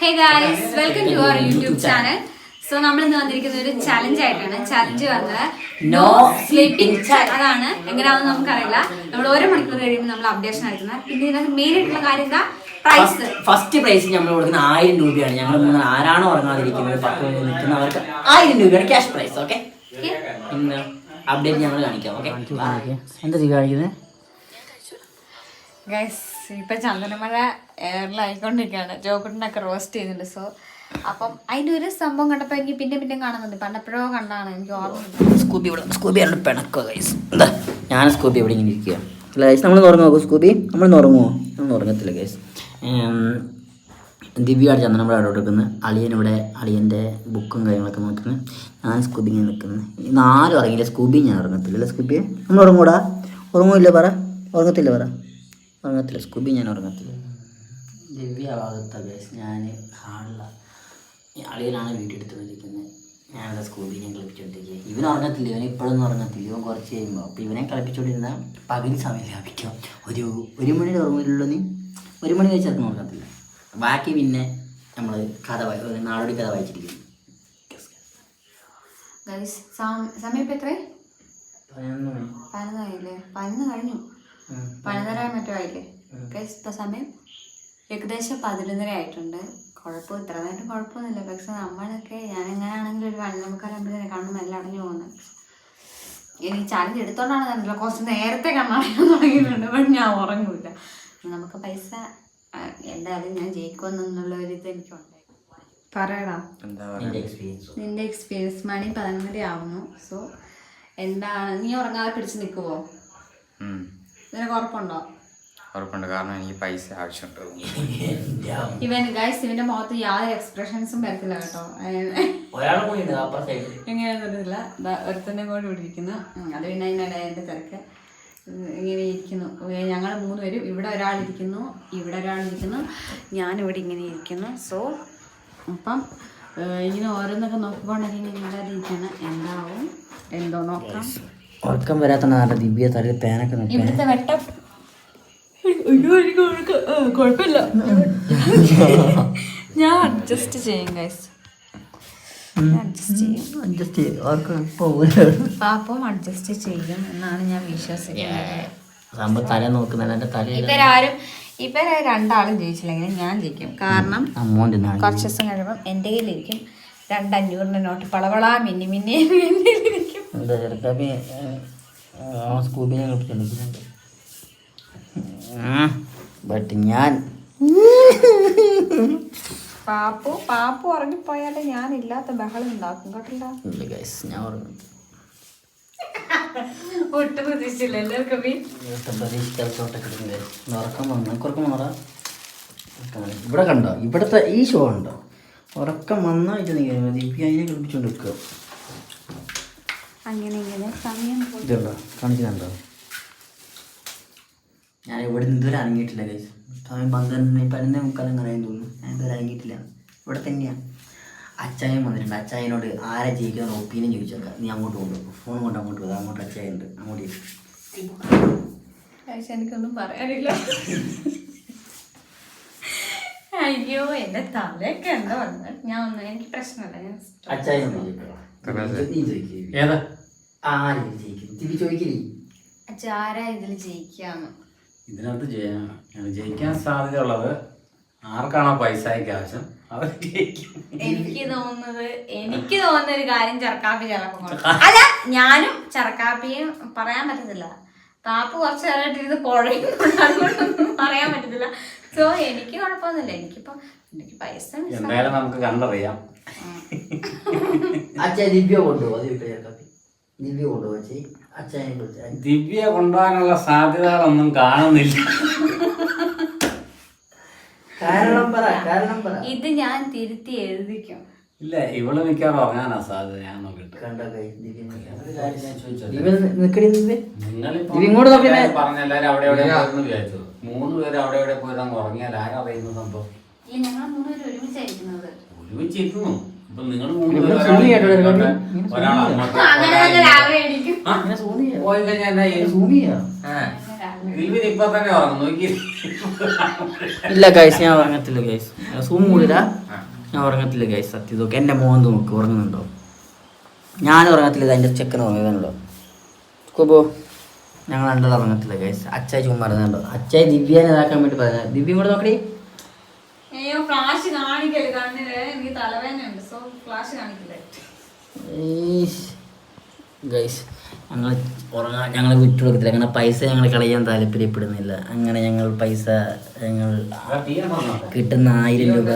Hey guys welcome to our YouTube channel so നമ്മൾ ഇന്ന് വന്നിരിക്കുന്ന ഒരു ചലഞ്ച് ആയിട്ടാണ് ചലഞ്ച് വന്നത്. നോ സ്ലീപ്പിംഗ് അതാണ്. എങ്ങനെയാണെന്ന് നമുക്കറിയില്ല. നമ്മൾ ഓരോ മണിക്കൂർ കഴിയുമ്പോൾ നമ്മൾ അപ്ഡേഷൻ ആയിരുന്നു പിന്നെ ഇതിനകത്ത് മെയിൻ ആയിട്ടുള്ള കാര്യം എന്താ? പ്രൈസ് ഫസ്റ്റ് പ്രൈസ് നമ്മൾ കൊടുക്കുന്ന ആയിരം രൂപയാണ്. ഞങ്ങൾ മൂന്ന് ആരാണോ ഉറങ്ങാതിരിക്കുന്നത് പത്ത് മണി നിൽക്കുന്നവർക്ക് ആയിരം രൂപയാണ് ക്യാഷ് പ്രൈസ് ഓക്കെ ഇന്ന് അപ്ഡേറ്റ് ഞങ്ങൾ കാണിക്കാം ഓക്കെ എന്താ കാണിക്കുന്നത് ഗൈസ് ഇപ്പൊ ചന്ദനമഴ എയറിലായിക്കൊണ്ടിരിക്കുകയാണ് ജോക്കുട്ടിനൊക്കെ റോസ്റ്റ് ചെയ്യുന്നുണ്ട് സോ അപ്പം അതിന്റെ ഒരു സംഭവം കണ്ടപ്പോ എനിക്ക് പിന്നെ പിന്നെ കാണുന്നുണ്ട്. പണ്ടപ്പോഴോ കണ്ടാണ്. എനിക്ക് ഓർമ്മ സ്കൂബി ഇവിടെ സ്കൂബി ആണ് പിണക്കോ ഗൈസ് എന്താ? ഞാൻ സ്കൂബി ഇവിടെ ഇങ്ങനെ ഇരിക്കുക അല്ല ഗൈസ് നമ്മൾ ഉറങ്ങുമോ സ്കൂബി നമ്മൾ ഉറങ്ങുമോ നമ്മൾ ഉറങ്ങത്തില്ല ഗൈസ് ദിവ്യയാണ് ചന്ദനം ഇവിടെ അവിടെ എടുക്കുന്നത് അളിയൻ ഇവിടെ അളിയന്റെ ബുക്കും കാര്യങ്ങളൊക്കെ നോക്കുന്നത്. ഞാൻ സ്കൂബി ഇങ്ങനെ നിൽക്കുന്നത്. ഇന്ന് ആരും ഉറങ്ങിയില്ല സ്കൂബി ഞാൻ ഉറങ്ങത്തില്ല. അല്ലേ സ്കൂബി നമ്മൾ ഉറങ്ങൂടാ? ഉറങ്ങൂല്ല പറ? ഉറങ്ങത്തില്ല പറ. ഉറങ്ങത്തില്ല. സ്കൂബി ഞാൻ ഉറങ്ങത്തില്ല. ദിവ്യ ഭാഗത്ത ഗൈസ് ഞാൻ ഹാളിലാണ് അളിയനാണ് വീഡിയോ എടുത്തുകൊണ്ടിരിക്കുന്നത് ഞാനിവിടെ സ്കൂബി ഞാൻ കളിപ്പിച്ചോണ്ടിരിക്കുക ഇവൻ ഉറങ്ങത്തില്ല ഇവൻ ഇപ്പോഴൊന്നും ഉറങ്ങത്തില്ല. ഇവൻ കുറച്ച് കഴിയുമ്പോൾ അപ്പോൾ ഇവനെ കളിപ്പിച്ചോണ്ടിരുന്ന പകുതി സമയം ലാഭിക്കും. ഒരു ഒരു മണിയുടെ ഉറങ്ങില്ലല്ലോ നീ. ഒരു മണി കഴിച്ചൊന്നും ഉറങ്ങത്തില്ല. ബാക്കി പിന്നെ നമ്മൾ കഥ വായി- നാടോടി കഥ വായിച്ചിരിക്കുന്നു. സമയം ഇപ്പം എത്രയായി? പതിനൊന്ന് പതിനൊന്ന് കഴിഞ്ഞു. പതിനൊന്നര മറ്റോ ആയില്ലേ? ഇപ്പൊ സമയം ഏകദേശം പതിനൊന്നര ആയിട്ടുണ്ട്. കുഴപ്പം ഇത്ര നേരം കുഴപ്പമൊന്നുമില്ല. പക്ഷെ നമ്മളൊക്കെ ഞാൻ എങ്ങനെയാണെങ്കിലും ഒരു വണ്ണമുക്കാലാകുമ്പോഴേ കണ്ണ് എല്ലാം അടഞ്ഞു പോകുന്നത് ഇനി ചാലഞ്ച് എടുത്തോണ്ടാണ് കണ്ടില്ല കുറച്ച് നേരത്തെ കണ്ണടയാൻ തുടങ്ങിയിട്ടുണ്ട്. പക്ഷെ ഞാൻ ഉറങ്ങൂല. നമുക്ക് പൈസ എന്തായാലും ഞാൻ ജയിക്കുമെന്നുള്ള ഒരു ഇത് എനിക്കുണ്ട്. പറയടാ. നിന്റെ എക്സ്പീരിയൻസ് മണി പതിനൊന്നര ആവുന്നു സോ എന്താണ് നീ ഉറങ്ങാതെ പിടിച്ച് നിൽക്കുവോ. നിനക്ക് ഉറപ്പുണ്ടോ? ഉറപ്പുണ്ട്. കാരണം എനിക്ക് പൈസ ആവശ്യമുണ്ട്. ഇവൻ ഗൈസ് ഇവന്റെ മുഖത്ത് യാതൊരു എക്സ്പ്രഷൻസും വരത്തില്ല കേട്ടോ. എങ്ങനെയാണെന്ന് അറിയില്ല ദാ ഒരുത്തന്നെ കൂടെ ഇവിടെ ഇരിക്കുന്നു. അത് പിന്നെ അതിനിടെ എന്റെ തിരക്ക്. ഇങ്ങനെ ഇരിക്കുന്നു. ഞങ്ങൾ മൂന്ന് പേരും ഇവിടെ ഒരാളിരിക്കുന്നു ഇവിടെ ഒരാളിരിക്കുന്നു ഞാനിവിടെ ഇങ്ങനെ ഇരിക്കുന്നു. സോ അപ്പം ഇങ്ങനെ ഓരോന്നൊക്കെ നോക്കിക്കൊണ്ടൊക്കെ ഇങ്ങനെ എല്ലാവരും ഇരിക്കണം എന്താവും? എന്തോ നോക്കാം. ഉറക്കം വരാത്ത ദിവ്യ തലയിൽ പേനൊക്കെ ഇവിടുത്തെ വെട്ടം. അയ്യോ എനിക്ക് ഉറക്കം- ആ, കുഴപ്പമില്ല. ഞാൻ അഡ്ജസ്റ്റ് ചെയ്യും ഗൈസ് അഡ്ജസ്റ്റ് ചെയ്യും. അഡ്ജസ്റ്റ് ഉറക്കം പാപ്പവും അഡ്ജസ്റ്റ് ചെയ്യും എന്നാണ് ഞാൻ വിശ്വസിക്കുന്നത്. സംഭവം തല നോക്കുന്നത് എന്റെ തലയിൽ ഇവരാരും ഇവരെ രണ്ടാളും ജയിച്ചില്ലെങ്കിൽ ഞാൻ ജയിക്കും. കാരണം അമ്മോന്റെ നാളെ കുറച്ച് ദിവസം കഴിയുമ്പം എന്റെ കയ്യിലിരിക്കും. രണ്ട് അഞ്ഞൂറിന്റെ നോട്ട്. പളവളാ മിന്നി മിന്നി കയ്യിലിരിക്കും എന്താ ചെറുക്കാപ്പി ആ സ്കൂബിനെ കളിപ്പിച്ചുണ്ട് ബട്ട് ഞാൻ പാപ്പു പാപ്പു ഉറങ്ങിപ്പോയാലേ ഞാൻ ഇല്ലാത്ത ബഹളം ഉണ്ടാക്കും കേട്ടില്ല? ഞാൻ ഉറങ്ങും. ഒട്ടും പ്രതീക്ഷിക്കാത്തോട്ടൊക്കെ ഉറക്കം വന്നു. ഇവിടെ കണ്ടോ? ഇവിടുത്തെ ഈ ഷോ ഉണ്ടോ ഉറക്കം വന്നായിട്ട് നീ ദീപ്യ അതിനെ കളിപ്പിച്ചുകൊണ്ട് വെക്കുക അങ്ങനെ ഇങ്ങനെ സമയം പോയി. ഇതുണ്ടോ? കാണിക്കുന്നുണ്ടോ? ഞാൻ ഇവിടെ നിന്ന് ഇതുവരെ അനങ്ങിയിട്ടില്ല ഗൈസ് സമയം പന്ത്രണ്ട് പതിനൊന്നേ മുക്കാലും കാണാൻ തോന്നുന്നു. ഞാൻ ഇതുവരെ അനങ്ങിയിട്ടില്ല. ഇവിടെ തന്നെയാണ് അച്ചായൻ വന്നിട്ടുണ്ട്. അച്ചായനോട് ആരെ ജയിക്കുന്ന ഒപ്പീനിയൻ ചോദിച്ചേക്കാം. നീ അങ്ങോട്ട് കൊണ്ടുപോകും ഫോൺ കൊണ്ട് അങ്ങോട്ട് പോകും അങ്ങോട്ട് അച്ചായൻ ഉണ്ട് അങ്ങോട്ട് എനിക്കൊന്നും പറയാനില്ല. അയ്യോ എന്റെ തലയൊക്കെ എന്താ വന്നത്? ഞാൻ ഒന്നും എനിക്ക് പ്രശ്നമല്ല. ഞാൻ അച്ചായൻ ഏതാ? ആര് ജയിക്കും. തിരി ചോദിക്കില്ലേ? ചാര ഇതിൽ ജയിക്കാന്ന്? ഇതിനകത്ത് ജയ- ജയിക്കാൻ സാധ്യതയുള്ളത് ആർക്കാണോ പൈസ ആവശ്യം അവർ ജയിക്കും. എനിക്ക് തോന്നുന്നത് എനിക്ക് തോന്നുന്ന ഒരു കാര്യം ചെറുക്കാപ്പി. അല്ല ഞാനും ചെറുക്കാപ്പിയും പറയാൻ പറ്റത്തില്ല. താപ്പ് കുറച്ച് നേരമായിട്ട് ഇരുന്ന് കുഴയുന്നുണ്ട് അതുകൊണ്ടൊന്നും പറയാൻ പറ്റത്തില്ല. സോ എനിക്ക് കുഴപ്പമൊന്നുമില്ല. എനിക്കിപ്പോ എനിക്ക് പൈസ എന്തായാലും നമുക്ക് കണ്ടറിയാം. അച്ഛാ ദിവ്യ കൊണ്ടുപോകും. അത് ദിവ്യ കൊണ്ടുപോകും അച്ഛനെ വിളിച്ചാൽ ദിവ്യ കൊണ്ടുപോകാനുള്ള സാധ്യതകളൊന്നും കാണുന്നില്ല. കാരണം പറ കാരണം പറ. ഇത് ഞാൻ തിരുത്തി എഴുതിക്കും. ഇല്ല ഇവൾ മിക്കവാറും ഉറങ്ങാനാ സാധ്യത ഞാൻ നോക്കിട്ട് കണ്ടോ കൈ ദിവ്യ ഒരു കാര്യം ഞാൻ ചോദിച്ചോട്ടെ? ദിവ്യ നിക്കടി ദിവ്യ. നിങ്ങളിപ്പോ ഇത് ഇങ്ങോട്ട് പറഞ്ഞ എല്ലാവരും അവിടെ എവിടെ മൂന്ന് പേര് അവിടെ എവിടെ പോയത് അങ്ങ് ഉറങ്ങിയാൽ ആരറിയുന്ന സംഭവം? ഇല്ല ഞങ്ങൾ മൂന്നുപേരും ഒരുമിച്ചായിരിക്കുന്നത് ഒരുമിച്ചിരുന്നു. ഇല്ല ഗൈസ് ഞാൻ ഉറങ്ങത്തില്ല ഗൈസ് സൂം കൂടില്ല ഞാൻ ഉറങ്ങത്തില്ല ഗൈസ് സത്യം നോക്കി എന്റെ മോൻ നോക്ക് ഉറങ്ങുന്നുണ്ടോ? ഞാൻ ഉറങ്ങത്തില്ല എന്റെ ചെക്കൻ ഉറങ്ങുന്നുണ്ടോ കുബോ ഞങ്ങൾ രണ്ടാളും ഉറങ്ങത്തില്ല ഗൈസ് അച്ചായി ചുമ്മാ പറയുന്നുണ്ടോ അച്ചായി ദിവ്യാനെ ഇതാക്കാൻ വേണ്ടി പറയുന്നത് ദിവ്യം കൂടെ നോക്കടി. അയ്യോ ഫ്ലാഷ് കാണിക്കൽ കണ്ണിൽ. എനിക്ക് സോ ഫ്ലാഷ് കാണിക്കില്ലേ? ഗൈസ് ഞങ്ങൾ ഉറങ്ങാൻ ഞങ്ങൾ വിട്ടു കൊടുക്കത്തില്ല അങ്ങനെ പൈസ ഞങ്ങൾ കളയാൻ താല്പര്യപ്പെടുന്നില്ല. അങ്ങനെ ഞങ്ങൾ പൈസ ഞങ്ങൾ കിട്ടുന്ന ആയിരം രൂപ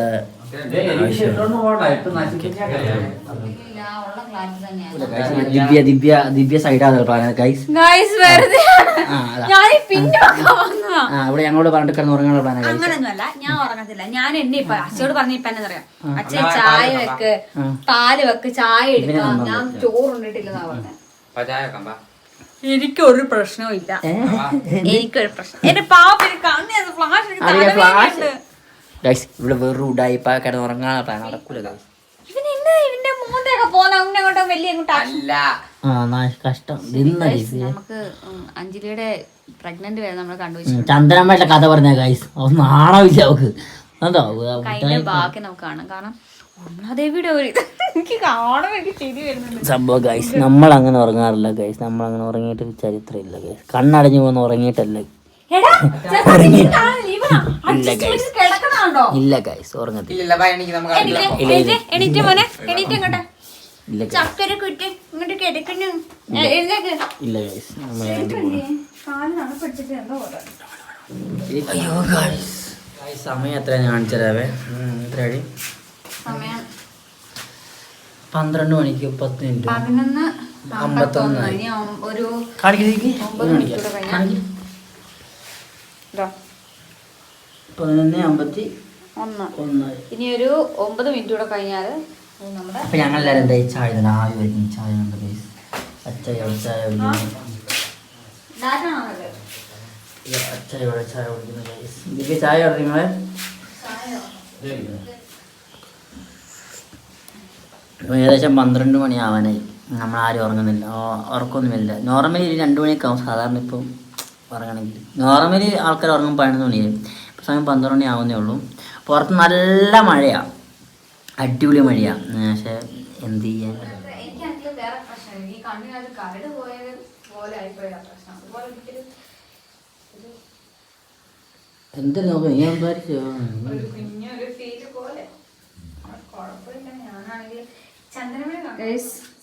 ദിവ്യ ദിവ്യ ദിവ്യ സൈഡാണ് ഗൈസ്. ഗൈസ് വെറുതെ ആ ഇവിടെ ഞങ്ങളോട് പറഞ്ഞിട്ട് കിടന്ന് ഉറങ്ങാനുള്ള പ്ലാനാണ് അങ്ങനൊന്നുമല്ല ഞാൻ ഉറങ്ങത്തില്ല. ഞാൻ എന്നെ ഇപ്പൊ അച്ഛയോട് പറഞ്ഞ ഇപ്പൊ എന്നാ പറയാ അച്ഛൻ ചായ വെക്ക് പാൽ വെക്ക് ചായ എടുക്കാം. ഞാൻ ചോറുണ്ടിട്ടില്ലെന്നാ പറഞ്ഞത് എനിക്കൊരു പ്രശ്നവും ഇല്ല. എനിക്കൊരു പ്രശ്നം. എന്റെ പാപ്പ കണ്ണി ഫ്ലാഷ് ഫ്ലാഷ്? ഗൈസ് ഇവിടെ വെറുതെ ഉടായിപ്പ കിടന്ന് ഉറങ്ങാനുള്ള പ്ലാൻ നടക്കൂല ഗൈസ് ഇവൻ ഇന്ന് ഇവന്റെ മൂന്നൊക്കെ അങ്ങോട്ടും വലിയ അങ്ങോട്ട് ആ നാ- കഷ്ടം. ഇന്ന് നമുക്ക് ഉം, അഞ്ജലിയുടെ പ്രഗ്നന്റ് വരെ നമ്മൾ കണ്ടുവച്ചു ചന്ദനമ്മയുടെ കഥ പറഞ്ഞ ഗൈസ് അത് നാണമില്ല അവക്ക് അതോ ബാക്കി നമുക്ക് കാണാം. കാരണം ഉമാദേവിയുടെ ഒരു ഇത് എനിക്ക് കാണാൻ വേണ്ടി വരുന്നുണ്ട്. സംഭവം ഗൈസ് നമ്മൾ അങ്ങനെ ഉറങ്ങാറില്ല ഗൈസ് നമ്മൾ അങ്ങനെ ഉറങ്ങിയിട്ട് ചരിത്രമില്ല ഗൈസ് കണ്ണടഞ്ഞു പോകുന്ന ഉറങ്ങിയിട്ടല്ല? എടാ, ചെറുക്കൻ നീ? ഇല്ല അടിച്ച് ഗൈസ്? ഇല്ല ഉറങ്ങത്തില്ല. എണീറ്റ്, എണീറ്റ്, എണീറ്റ് മോനെ, എണീറ്റ് ഇങ്ങോട്ട്. ഇല്ല ഇങ്ങോട്ട് കിടക്കുന്നു. അയ്യോ സമയം എത്ര ഞാൻ കാണിച്ചു തരാവേ? സമയം പന്ത്രണ്ട് മണിക്ക് പത്ത് മിനിറ്റ്. പതിനൊന്ന് അമ്പത്തൊന്ന് ഒരു പതിനൊന്ന് അമ്പത്തി ഒന്ന്. ഒന്ന് ഇനി ഒരു ഒമ്പത് മിനിറ്റ് കൂടെ കഴിഞ്ഞാൽ അപ്പൊ ഞങ്ങൾ എല്ലാവരും എന്താ ഈ ചായ തന്നെ? ആവി വരുന്നു ചായ ഉണ്ട് പ്ലീസ് അച്ചായ ചായ കുടിക്കുന്നു. ആണല്ലോ ചായ കുടിക്കുന്നു ഗൈസ് ഇതിക്ക് ചായ ഉണ്ട് നിങ്ങളെ? ഏകദേശം പന്ത്രണ്ട് മണിയാവാനായി. നമ്മൾ ആരും ഉറങ്ങുന്നില്ല. ഉറക്കമൊന്നുമില്ല നോർമലി ഒരു രണ്ട് മണിയൊക്കെ ആവും സാധാരണ ഇപ്പം ഉറങ്ങണമെങ്കിൽ. നോർമലി ആൾക്കാർ ഉറങ്ങും പതിനൊന്ന് മണിയായി. ഇപ്പം സമയം പന്ത്രണ്ട് മണി ആവുന്നേ ഉള്ളൂ. പുറത്ത് നല്ല മഴയാണ് അടിപൊളി മഴയാണ് പക്ഷേ എന്ത് ചെയ്യാൻ? എന്ത് നോക്കാം നീ സംസാരിച്ചോ?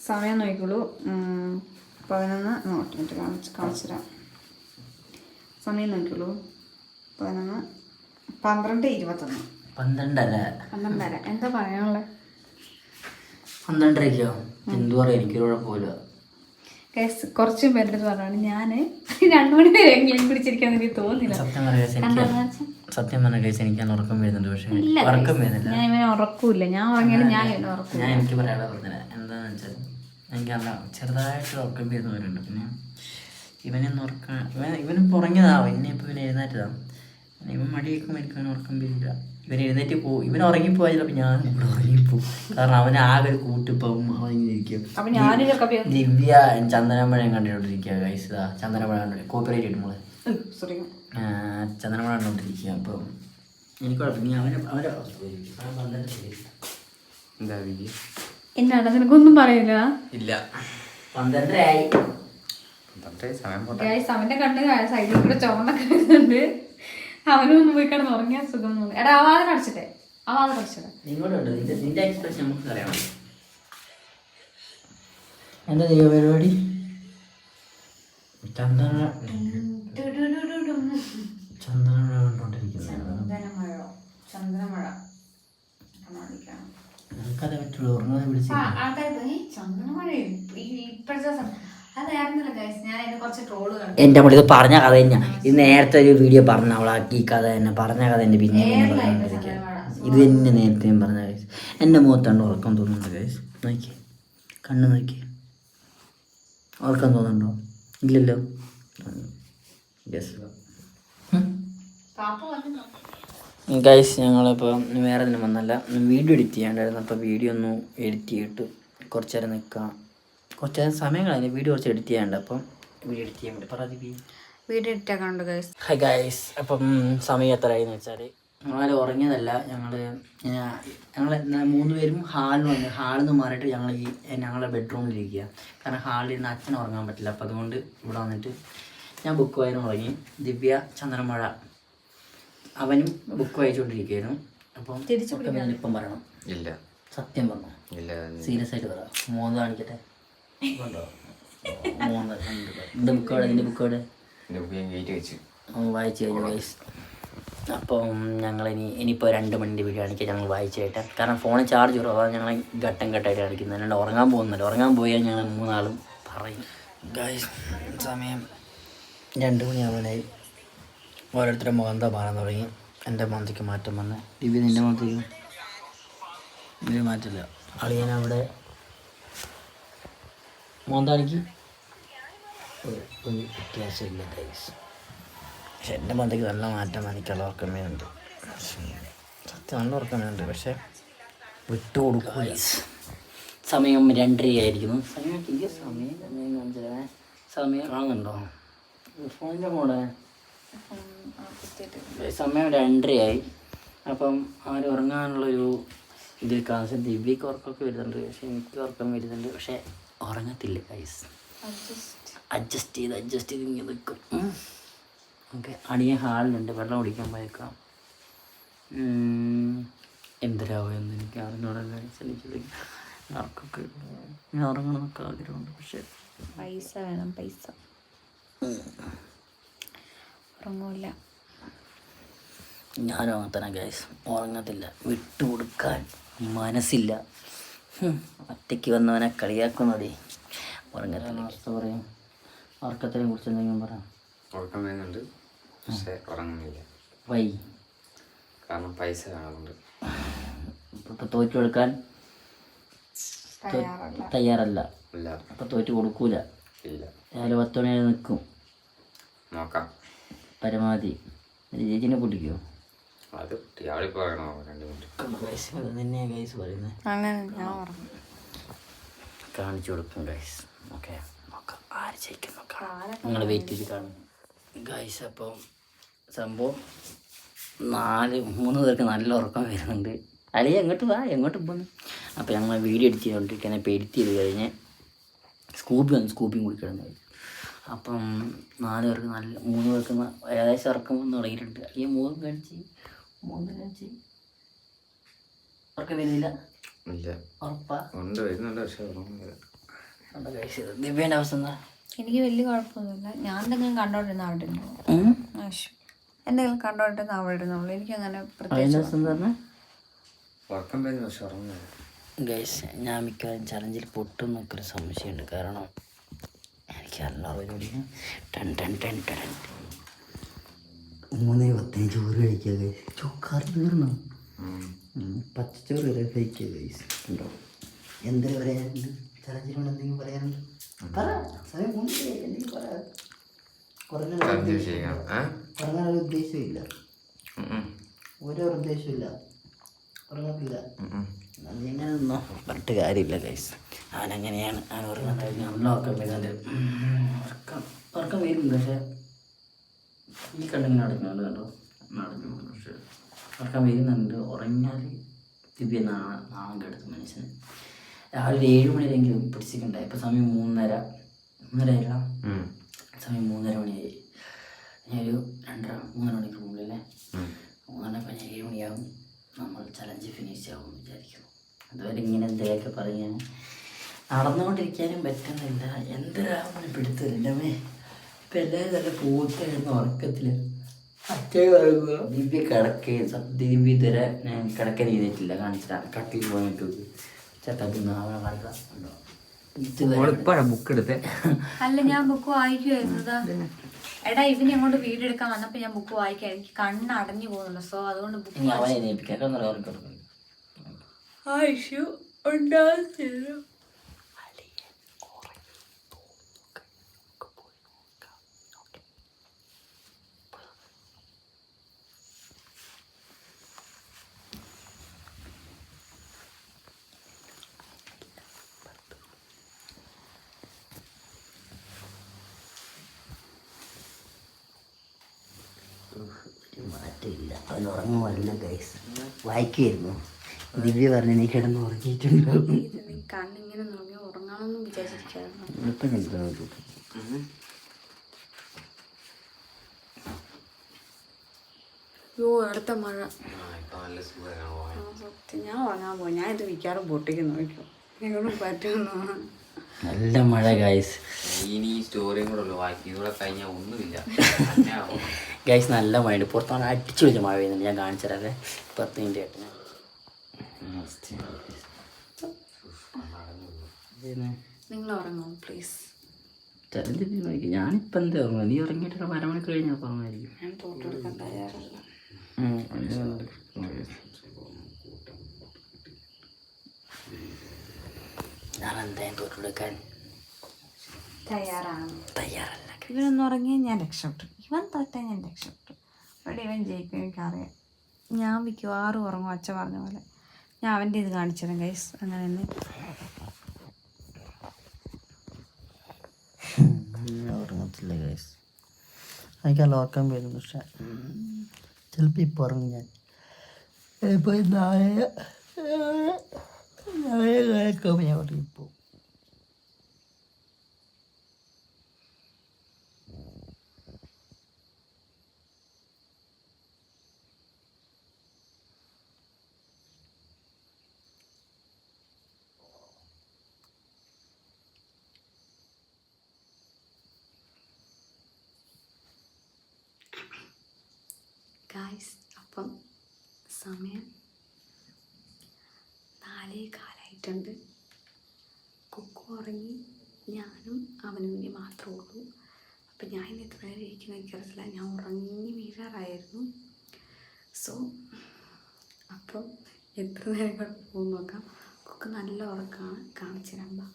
സമയം നോക്കിക്കോളൂ. പതിനൊന്ന് പതിനൊന്ന് നോട്ടിട്ട് കാണിച്ച് കാണിച്ചുതരാം സമയം നോക്കിക്കോളൂ. പതിനൊന്ന് പന്ത്രണ്ട് ഇരുപത്തൊന്ന്. പന്ത്രണ്ടര പന്ത്രണ്ടര. എന്താ പറയാനുള്ളത് പന്ത്രണ്ടരയ്ക്കോ? എന്തു പറയാ? എനിക്കൊരു കുഴപ്പമില്ല. ഗൈസ് കുറച്ച് പേരുടെ പറഞ്ഞാണ് ഞാൻ രണ്ടു മണി വരെ എങ്കിലും പിടിച്ചിരിക്കാൻ എനിക്ക് തോന്നില്ല സത്യം പറയാ? സത്യം പറഞ്ഞ കേസ് എനിക്ക് ഞാൻ ഉറക്കം വരുന്നുണ്ട് പക്ഷേ ഉറക്കം വരുന്നില്ല. ഞാൻ ഇവനെ ഉറക്കൂല്ല. ഞാൻ ഉറങ്ങിയാലും ഞാൻ ഇവനെ ഉറക്കും ഞാൻ എനിക്ക് പറയാനുള്ള പറഞ്ഞില്ല എന്താന്ന് വെച്ചാൽ എനിക്ക് അല്ല ചെറുതായിട്ട് ഉറക്കം വരുന്നവരുണ്ട്. പിന്നെ ഇവനെ ഉറക്കാൻ ഇവൻ ഇവനും പുറങ്ങിയതാവും ഇന്നെ ഇപ്പം ഇവൻ എഴുന്നേറ്റതാണ് ഇവൻ മടിയൊക്കെ മരിക്കാൻ ഉറക്കം വരില്ല. ഇവൻ എഴുന്നേറ്റ് പോകും ഇവൻ ഉറങ്ങിപ്പോയാ അപ്പം ഞാൻ ഉറങ്ങിപ്പോ. ഉറങ്ങിപ്പോവും കാരണം അവൻ ആകെ ഒരു കൂട്ടിപ്പം അവൻ ഇങ്ങനെ ഇരിക്കും ദിവ്യ ചന്ദനമഴയും കണ്ടിട്ടിരിക്കുക ഗൈസ് ചന്ദനമഴ കണ്ടു കോപ്പറേറ്റ് ആയിട്ട് മോളെ. സോറി ചന്ദനമഴ കണ്ടോണ്ടിരിക്കുക അപ്പം എനിക്ക് കുഴപ്പമില്ല അവന് അവരെ. എന്താ നിനക്കൊന്നും പറയില്ല ഇല്ല. പന്ത്രണ്ടരയായി. സമയം അവന്റെ കണ്ണ് സൈഡിൽ കൂടെ ചുവന്നൊക്കെ അവനും ഒന്ന് പോയി കിടന്ന് ഉറങ്ങിയാൽ സുഖം തോന്നി. എടാ ആ വാതിൽ അടച്ചിട്ടെ. ആ വാതിൽ അടച്ചിട്ടെ. നിങ്ങളോട് നിന്റെ എക്സ്പ്രഷൻ നമുക്ക് അറിയാം പരിപാടി ചന്ദന ചന്ദനമഴ ചന്ദനമഴ നമുക്കതേ പറ്റുള്ളൂ. ഉറങ്ങാതെ ഇപ്പോഴത്തെ എന്റെ മോളെ ഇത് പറഞ്ഞ കഥ തന്നെയാ. ഇത് നേരത്തെ ഒരു വീഡിയോ പറഞ്ഞ അവളാക്കി ഈ കഥ തന്നെ പറഞ്ഞ കഥ തന്നെ പിന്നെ ഇത് തന്നെ നേരത്തെ ഞാൻ പറഞ്ഞ കൈസ് എന്റെ മുഖത്താണ്ട് ഉറക്കം തോന്നുന്നുണ്ട് കേസ് നോക്കി. കണ്ണു നോക്കി. ഉറക്കം തോന്നുന്നുണ്ടോ? ഇല്ലല്ലോ. യെസ് ഗൈസ് ഞങ്ങളിപ്പോൾ വേറെ ഒന്നും വന്നല്ല. വീഡിയോ എഡിറ്റ് ചെയ്യാണ്ടായിരുന്നു. അപ്പോൾ വീഡിയോ ഒന്ന് എഡിറ്റ് ചെയ്തിട്ട് കുറച്ചേരം നിൽക്കാം. കുറച്ച് സമയം കളഞ്ഞു വീഡിയോ കുറച്ച് എഡിറ്റ് ചെയ്യാണ്ട് അപ്പം വീഡിയോ എഡിറ്റ് ചെയ്യാൻ വേണ്ടി പറഞ്ഞു വീഡിയോ എഡിറ്റ് ഇട്ടേക്കാണ്ട് ഗൈസ് ഹായ് ഗൈസ് അപ്പം സമയം എത്രയായെന്ന് വെച്ചാൽ ഞങ്ങളാരും ഉറങ്ങിയതല്ല. ഞങ്ങൾ ഞങ്ങൾ മൂന്ന് പേരും ഹാളിൽ വന്ന് ഹാളിൽ നിന്ന് മാറിയിട്ട് ഞങ്ങൾ ഈ ഞങ്ങളുടെ ബെഡ്റൂമിലിരിക്കുക കാരണം ഹാളിൽ നിന്ന് അച്ഛൻ ഉറങ്ങാൻ പറ്റില്ല. അപ്പം അതുകൊണ്ട് ഇവിടെ വന്നിട്ട് ഞാൻ ബുക്ക് വായന ഉറങ്ങി ദിവ്യ ചന്ദ്രമഴ അവനും ബുക്ക് വായിച്ചുകൊണ്ടിരിക്കുകയായിരുന്നു. അപ്പം തിരിച്ചു ഞാനിപ്പം പറയണം. ഇല്ല. സത്യം പറഞ്ഞു? ഇല്ല. സീരിയസ് ആയിട്ട് പറ. മൂന്ന് കാണിക്കട്ടെ? എന്റെ ബുക്കോടെ വായിച്ചു കഴിഞ്ഞു ഗൈസ് അപ്പം ഞങ്ങളിനി ഇനിയിപ്പോൾ രണ്ട് മണിന്റെ വീഡിയോ കാണിക്കാൻ ഞങ്ങൾ വായിച്ചു കേട്ടെ. കാരണം ഫോണിൽ ചാർജ് കുറവാണ് ഞങ്ങൾ ഘട്ടം ഘട്ടമായിട്ട് കാണിക്കുന്നത് അല്ലാണ്ട് ഉറങ്ങാൻ പോകുന്നില്ല. ഉറങ്ങാൻ പോയാൽ ഞങ്ങൾ മൂന്നാളും പറയും. ഗൈസ് സമയം രണ്ട് മണിയാവാനായി. ഓരോരുത്തരുടെ എന്താ മാറാൻ തുടങ്ങി? എന്റെ മുഖത്തേക്ക് മാറ്റം വന്ന്. ദിവ്യ നിന്റെ മുഖത്തേക്ക്? ഇതിന് മാറ്റില്ല അളിയനവിടെ മോന്താണിക്ക് ഒരു വ്യത്യാസമില്ല ഗൈസ് പക്ഷെ എന്റെ മതയ്ക്ക് നല്ല മാറ്റം എനിക്കുള്ള ഉറക്കമേനുണ്ട് സത്യം നല്ല ഉറക്കമേനുണ്ട് പക്ഷെ വിട്ടുകൊടുക്കുക സമയം രണ്ടരയായിരിക്കുന്നു. സമയം സമയം സമയം കാണിച്ചേ സമയം കാണുന്നുണ്ടോ? ഫോണിന്റെ മോടെ സമയം രണ്ടരയായി. അപ്പം അവർ ഉറങ്ങാനുള്ളൊരു ഇതിൽ കാണാൻ ദിവ്യക്ക് ഉറക്കമൊക്കെ വരുന്നുണ്ട് പക്ഷെ എനിക്ക് ഉറക്കം വരുന്നുണ്ട്. പക്ഷെ ഉറങ്ങത്തില്ല ഗൈസ് അഡ്ജസ്റ്റ് ചെയ്ത് അഡ്ജസ്റ്റ് ചെയ്ത് ഇങ്ങനെ നിൽക്കും. ഓക്കെ അണിയ ഹാളിലുണ്ട് വെള്ളം കുടിക്കാൻ പോയേക്കാം. എന്തരാവോ എന്ന് എനിക്ക് അറിഞ്ഞോടല്ല. എനിക്ക് ആർക്കൊക്കെ ഞാൻ ഉറങ്ങണമെന്നൊക്കെ ആഗ്രഹമുണ്ട്. പക്ഷേ പൈസ വേണം പൈസ. ഉറങ്ങൂല. ഞാനും അങ്ങനെ തന്നെ ഗൈസ് ഉറങ്ങത്തില്ല. വിട്ടുകൊടുക്കാൻ മനസ്സില്ല. ഒറ്റയ്ക്ക് വന്നവനെ കളിയാക്കുന്നതേ ഉറങ്ങത്തില്ല. അവസ്ഥ പറയും? ഉറക്കത്തിനെ കുറിച്ച് എന്തെങ്കിലും പറയാം ഉറക്കം വരുന്നുണ്ട്. പക്ഷെ ഉറങ്ങുന്നില്ല. വൈ. കാരണം പൈസ കാണുന്നുണ്ട് ഇപ്പൊ തോറ്റു കൊടുക്കാൻ തയ്യാറല്ല. ഇല്ല. അപ്പം തോറ്റു കൊടുക്കൂല. ഇല്ല. രാവിലെ പത്ത് മണി വരെ നിൽക്കും. നോക്കാം. പരമാവധി. ചേച്ചിനെ പൊട്ടിക്കോ അത് അവിടെ പോകണോ? രണ്ട് മിനിറ്റ്. അങ്ങനെ ഞാൻ ഉറങ്ങും. കാണിച്ചു കൊടുക്കും ഗൈസ് ഓക്കെ നോക്കാം ആര് ജയിക്കും നോക്കാം. നിങ്ങൾ വെയിറ്റ് ചെയ്ത് കാണും. ഗൈസ് അപ്പം സംഭവം നാല് മൂന്ന് പേർക്ക് നല്ല ഉറക്കം വരുന്നുണ്ട്. അല്ലെങ്കിൽ എങ്ങോട്ട് വാ? എങ്ങോട്ട് പോകുന്നു അപ്പോൾ ഞങ്ങൾ വീഡിയോ എഡിറ്റ് ചെയ്തുകൊണ്ടിരിക്കുന്ന ഇപ്പോൾ എഡിറ്റ് ചെയ്ത് കഴിഞ്ഞ് സ്കൂപ്പി വന്നു സ്കൂപ്പിയും കൂടി കിടന്നു. അപ്പം നാല് പേർക്ക് നല്ല മൂന്ന് പേർക്ക് ഏകദേശം ഉറക്കം വന്ന് തുടങ്ങിയിട്ടുണ്ട്. അല്ലെങ്കിൽ മൂന്ന് കഴിച്ച് ഉറക്കം ഇല്ല. ഉറപ്പാ. ഉണ്ട് വരുന്നുണ്ട് പക്ഷെ ഉറങ്ങുന്നില്ല. എന്താ കഴിച്ചത് ദിവ്യേന്റെ അവസ്ഥ എന്താ? എനിക്ക് വലിയ കുഴപ്പമൊന്നുമില്ല. ഞാൻ എന്തെങ്കിലും കണ്ടോണ്ടിരുന്ന അവിടെ എന്തെങ്കിലും കണ്ടോണ്ടിരുന്ന അവിടെ ഇരുന്നുള്ളൂ എനിക്ക് അങ്ങനെ ഗൈസ് ഞാൻ മിക്കവാറും ചലഞ്ചിൽ പൊട്ടും എന്നൊക്കെ സംശയമുണ്ട്. കാരണം എനിക്ക് നല്ല പരിപാടി ടൺ ടൺ ടൺ ടൺ. മൂന്ന് പത്തിന് ചോറ് കഴിക്കുക ചോക്കാറ് തീർന്നു. പച്ചച്ചോറ് വരെ കഴിക്കുക ഗൈസ് ഉണ്ടോ? എന്തിനു പറയാനുണ്ട് ചലഞ്ചിനോട് എന്തെങ്കിലും പറയാനുണ്ട്? പറ. സമയം മൂന്ന് എന്തെങ്കിലും പറ. കുറഞ്ഞ ഉദ്ദേശമില്ല. ഓരോ ഉദ്ദേശമില്ല. ഉറങ്ങത്തില്ല. അങ്ങനെ ഒന്നും പറഞ്ഞിട്ട് കാര്യമില്ല ഗൈസ് അവനങ്ങനെയാണ്. അവൻ ഉറങ്ങാൻ നല്ല ഉറക്കം വരുന്നുണ്ട് ഉറക്കം ഉറക്കം വരുന്നുണ്ട് പക്ഷേ ഈ കണ്ണിങ്ങനെ അടഞ്ഞുകൊണ്ട് കേട്ടോ. അടഞ്ഞു പക്ഷേ ഉറക്കം വരുന്നുണ്ട്. ഉറങ്ങിയാൽ ദിവ്യ നാളെ കെടുത്ത് മനുഷ്യന് രാവിലെ ഒരു ഏഴ് മണി വരെയെങ്കിലും പിടിച്ചിട്ടുണ്ടായി. ഇപ്പം സമയം മൂന്നര. മൂന്നര ഉം. സമയം മൂന്നര മണിയായി. ഞാനൊരു രണ്ടര മൂന്നര മണിക്ക് മുമ്പിലല്ലേ മൂന്നര മൂന്നര ഞാൻ ഏഴ് മണിയാവും നമ്മൾ ചലഞ്ച് ഫിനിഷ് ആവും വിചാരിക്കുന്നു. അതുവരെ ഇങ്ങനെ എന്തെങ്കിലുമൊക്കെ പറയാൻ നടന്നുകൊണ്ടിരിക്കാനും പറ്റുന്നില്ല. എന്തൊരാവണം ഇപ്പം എല്ലാവരും നല്ല പൂത്തായിരുന്നു ഉറക്കത്തിൽ ദിവ്യ കിടക്കേ ദിവ്യ ഇതുവരെ ഞാൻ കിടക്കാൻ ചെയ്തിട്ടില്ല കാണിച്ചില്ല കട്ടിൽ പോയിട്ട് നാളെ ബുക്ക് എടുത്തേ. അല്ല ഞാൻ ബുക്ക് വായിക്കുമായിരുന്നതാ എടാ ഇവന് അങ്ങോട്ട് വീഡിയോ എടുക്കാൻ വന്നപ്പോ ഞാൻ ബുക്ക് വായിക്കാൻ എനിക്ക് കണ്ണ് അടഞ്ഞു പോകുന്നുണ്ട്. സോ അതുകൊണ്ട് ബുക്ക് ഇനി അവനെ ഉണ്ടാകുന്നില്ല അവൻ ഉറങ്ങുമല്ല ഗൈസ് വായിക്കുമായിരുന്നു ദിവ്യ പറഞ്ഞു നീ കിടന്ന് ഉറങ്ങിയിട്ടുണ്ട്? കണ്ണിങ്ങനെ നോക്കി യോ അടുത്ത മഴ. ഞാൻ ഉറങ്ങാൻ പോയി. ഞാൻ ഇത് മിക്കാറും പൊട്ടിക്ക് നോക്കും നിങ്ങളും പറ്റുമെന്നാണ് നല്ല മഴ ഗൈസ് ഇനി സ്റ്റോറിയും കൂടെ ഉള്ളു. ബാക്കി ഇതുകൂടെ കഴിഞ്ഞാൽ ഒന്നുമില്ല. ഗൈസ് നല്ല മഴയുണ്ട്. പുറത്താണ് അടിച്ചു വിളിച്ച മഴ പെയ്യുന്നുണ്ട് ഞാൻ കാണിച്ചു തരാതെ പത്ത് മിനിറ്റ് ആയിട്ട് നിങ്ങൾ ഉറങ്ങും പ്ലീസ് ഞാനിപ്പോൾ എന്താ ഉറങ്ങുക നീ ഉറങ്ങിയിട്ട് ഒരു അരമണിക്കൂർ കഴിഞ്ഞാൽ ഉറങ്ങുമായിരിക്കും ഞാൻ തോട്ടെടുക്കാൻ തയ്യാറല്ല. ഞാൻ എന്തായാലും തോട്ടെടുക്കാൻ തയ്യാറാണ്. തയ്യാറല്ല ഇവനൊന്ന് ഉറങ്ങി ഞാൻ രക്ഷപ്പെട്ടു. ഇവൻ തൊട്ടേ ഞാൻ രക്ഷപ്പെട്ടു അവിടെ ഇവൻ ജയിക്കും എനിക്കറിയാം. ഞാൻ മിക്കവാറും ഉറങ്ങും അച്ഛ പറഞ്ഞ പോലെ. ഞാൻ അവന്റെ ഇത് കാണിച്ചു തരാം ഗൈസ് അങ്ങനെ തന്നെ. ഉറങ്ങത്തില്ല ഗൈസ് വരുന്നു പക്ഷെ ചിലപ്പോൾ ഇപ്പോൾ ഞാൻ. ഇപ്പോൾ നാളെ നാളെ കാലൊക്കെ ഞാൻ ഗായ്സ് അപ്പം സമയം നാലേ കാലായിട്ടുണ്ട്. കൊക്കു ഉറങ്ങി. ഞാനും അവനും ഇനി മാത്രമേ ഉള്ളൂ. അപ്പം ഞാൻ ഇനി എത്ര നേരം ഇരിക്കുന്ന എനിക്കറിയില്ല ഞാൻ ഉറങ്ങി വീഴാറായിരുന്നു. സോ അപ്പം എത്ര നേരം കൂടെ പോകും നോക്കാം. കുക്ക് നല്ല ഉറക്കമാണ് കാണിച്ചു തരാം ബാ.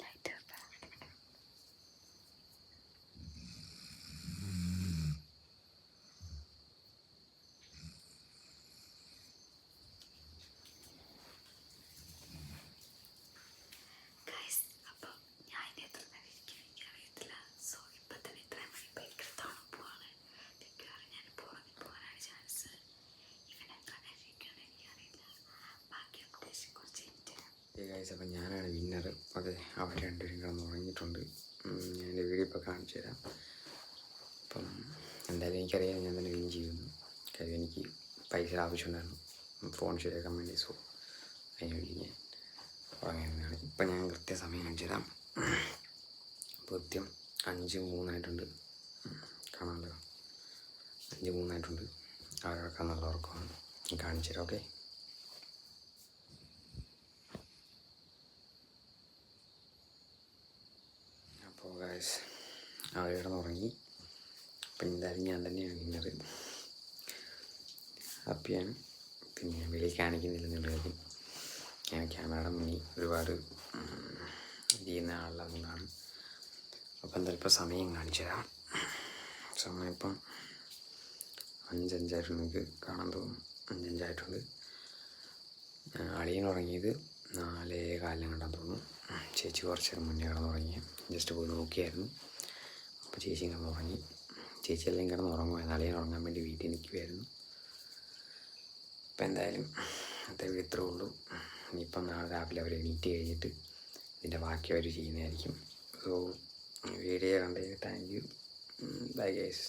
ലൈറ്റ് ഓഫ് ആക്കാം. ഗൈസ് അപ്പം ഞാൻ ഇനി എത്ര നേരം ഇരിക്കും എനിക്കറിയത്തില്ല സോ ഇപ്പം തന്നെ ഇത്രയും മണി ഭയങ്കര തണുപ്പാണ് മിക്കവാറും ഞാനിപ്പോൾ ഉറങ്ങി പോകാനാണ് ചാൻസ് ഇവൻ എത്ര നേരം ഇരിക്കുമെന്ന് എനിക്കറിയില്ല ബാക്കി അപ്ഡേഷൻ കുറച്ച് കഴിഞ്ഞിട്ട് തരാം ഗൈസ് അപ്പം ഞാനാണ് വിന്നർ അതെ അവർ രണ്ടുപേരും കിടന്ന് ഉറങ്ങിയിട്ടുണ്ട്. ഞാൻ എന്റെ വീഡിയോ ഇപ്പോൾ കാണിച്ചു തരാം. അപ്പം എന്തായാലും എനിക്കറിയാം ഞാൻ തന്നെ വിൻ ചെയ്യുന്നു. കാര്യം എനിക്ക് പൈസ ആവശ്യമുണ്ടായിരുന്നു. ഫോൺ ശരിയാക്കാൻ വേണ്ടി. സോ അതിന് വേണ്ടി ഞാൻ ഉറങ്ങിയിരുന്നതാണ് ഇപ്പം ഞാൻ കൃത്യസമയം കാണിച്ചു തരാം. കൃത്യം അഞ്ച് മൂന്നായിട്ടുണ്ട്. കാണാമല്ലോ. അഞ്ച് മൂന്നായിട്ടുണ്ട്. അവരൊക്കെ നല്ല ഉറക്കമാണ് കാണിച്ചു തരാം ഓക്കെ ഗായ്സ് ഇവിടെ കിടന്നുറങ്ങി. അപ്പം എന്തായാലും ഞാൻ തന്നെയാണ് വിന്നത് ഹാപ്പിയാണ് പിന്നെ വെളിയിൽ കാണിക്കുന്നില്ല എന്നുള്ളത്. ഞാൻ ക്യാമറയുടെ മുന്നിൽ ഒരുപാട് ഇത് ചെയ്യുന്ന ആളുള്ളതുകൊണ്ടാണ് അപ്പം എന്തായാലും ഇപ്പോൾ സമയം കാണിച്ചു തരാം. സമയം ഇപ്പം അഞ്ചഞ്ചായിട്ടുണ്ട് കാണാൻ തോന്നും. അഞ്ചഞ്ചായിട്ടുണ്ട് ഞാൻ അളിയൻ ഉറങ്ങിയത് നാലേ കാലിനും കണ്ടാൽ തോന്നുന്നു. ചേച്ചി കുറച്ച് നേരം മുന്നേ കിടന്ന് ഉറങ്ങി ജസ്റ്റ് പോയി നോക്കിയായിരുന്നു. അപ്പോൾ ചേച്ചി കിടന്ന് ഉറങ്ങി. ചേച്ചി എല്ലാം കിടന്ന് ഉറങ്ങുമായിരുന്നു അളിയൻ ഉറങ്ങാൻ വേണ്ടി വീട്ടിൽ നിൽക്കുമായിരുന്നു അപ്പോൾ എന്തായാലും അത്രയും ഇത്രേ ഉള്ളൂ. ഇനിയിപ്പം നാളെ രാവിലെ അവർ എണീറ്റ് കഴിഞ്ഞിട്ട് ഇതിന്റെ ബാക്കി അവർ ചെയ്യുന്നതായിരിക്കും. സോ വീഡിയോ കണ്ടതിന് താങ്ക് യു. Bye guys